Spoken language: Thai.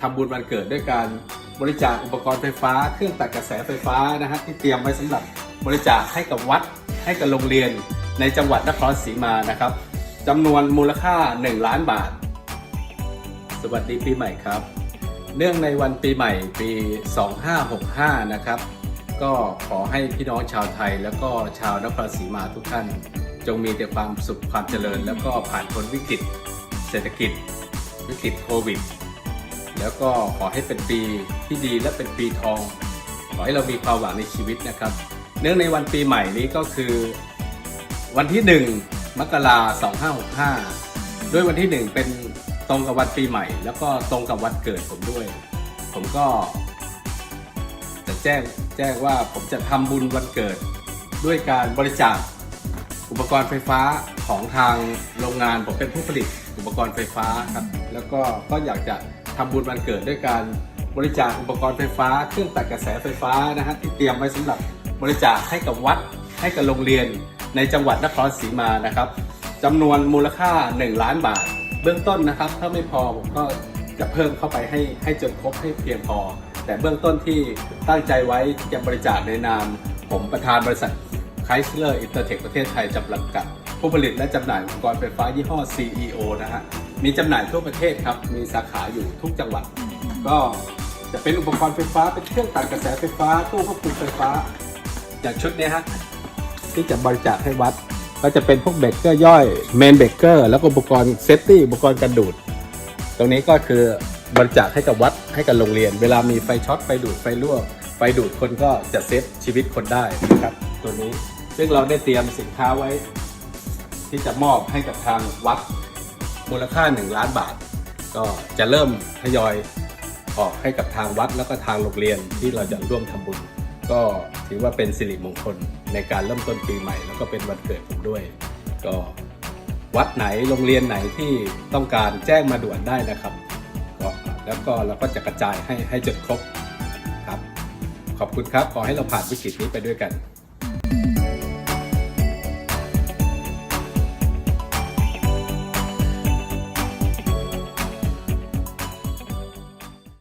ทำบุญวันเกิดด้วยการบริจาคอุปกรณ์ไฟฟ้า เครื่องตัดกระแสไฟฟ้านะฮะที่เตรียมไว้สำหรับบริจาคให้กับวัดให้กับโรงเรียนในจังหวัดนครศรีมานะครับจำนวนมูลค่า 1 ล้านบาท สวัสดีปีใหม่ครับ เนื่องในวันปีใหม่ปี 2565 นะครับ ก็ขอให้พี่น้องชาวไทย แล้วก็ชาวนครศรีมาทุกท่าน จงมีแต่ความสุขความเจริญ แล้วก็ผ่านพ้นวิกฤต เศรษฐกิจ วิกฤตโควิด แล้วก็ขอให้เป็นปีที่ดีและเป็นปีทอง ขอให้เรามีความหวังในชีวิตนะครับ เนื่องในวันปีใหม่นี้ก็คือ วันที่ 1 มกราคม2565ด้วยวันที่ 1 เป็นตรงกับวันปีใหม่ แล้วก็ตรงกับวันเกิดผมด้วย ผมก็จะแจ้งแจ้งว่าผมจะทำบุญวันเกิดด้วยการบริจาคอุปกรณ์ไฟฟ้าของทางโรงงานผมเป็นผู้ผลิตอุปกรณ์ไฟฟ้าครับแล้วก็ก็อยากจะ ทำบุญวันเกิดด้วยการบริจาคอุปกรณ์ไฟฟ้า เครื่องตัดกระแสไฟฟ้านะฮะที่เตรียมไว้สำหรับบริจาคให้กับวัดให้กับโรงเรียนในจังหวัดนครศรีมานะครับจำนวนมูลค่า 1 ล้านบาท เบื้องต้นนะครับ ถ้าไม่พอผมก็จะเพิ่มเข้าไปให้ให้จนครบให้เพียงพอ แต่เบื้องต้นที่ตั้งใจไว้ที่จะบริจาคในนาม ผมประธานบริษัทไคสเลอร์อินเตอร์เทคประเทศไทยจำกัด ผู้ผลิตและจำหน่ายอุปกรณ์ไฟฟ้ายี่ห้อ CEO นะฮะ มีจำหน่ายทั่วประเทศครับ มีสาขาอยู่ทุกจังหวัด ก็จะเป็นอุปกรณ์ไฟฟ้า เป็นเครื่องตัดกระแสไฟฟ้า ตู้ควบคุมไฟฟ้า อย่างชุดเนี้ยฮะที่จะบริจาคให้วัด ก็จะเป็นพวกเบรกเกอร์ย่อยเมนเบรกเกอร์แล้วก็อุปกรณ์เซฟตี้อุปกรณ์กันดูด ตรงนี้ก็คือบริจาคให้กับวัดให้กับโรงเรียน เวลามีไฟช็อตไฟดูดไฟรั่วไฟดูดคนก็จะเซฟชีวิตคนได้นะครับ ตัวนี้ซึ่งเราได้เตรียมสินค้าไว้ ที่จะมอบให้กับทางวัด มูลค่า 1 ล้านบาท ก็จะเริ่มทยอยออกให้กับทางวัดแล้วก็ทางโรงเรียนที่เราจะร่วมทำบุญ ก็ถือว่าเป็นสิริมงคลในการเริ่มต้นปีใหม่ แล้วก็เป็นวันเกิดผมด้วย ก็วัดไหนโรงเรียนไหนที่ต้องการแจ้งมาด่วนได้นะครับก็แล้วก็เราก็จะกระจายให้ให้จนครบครับ ขอบคุณครับขอให้เราผ่านวิกฤตนี้ไปด้วยกัน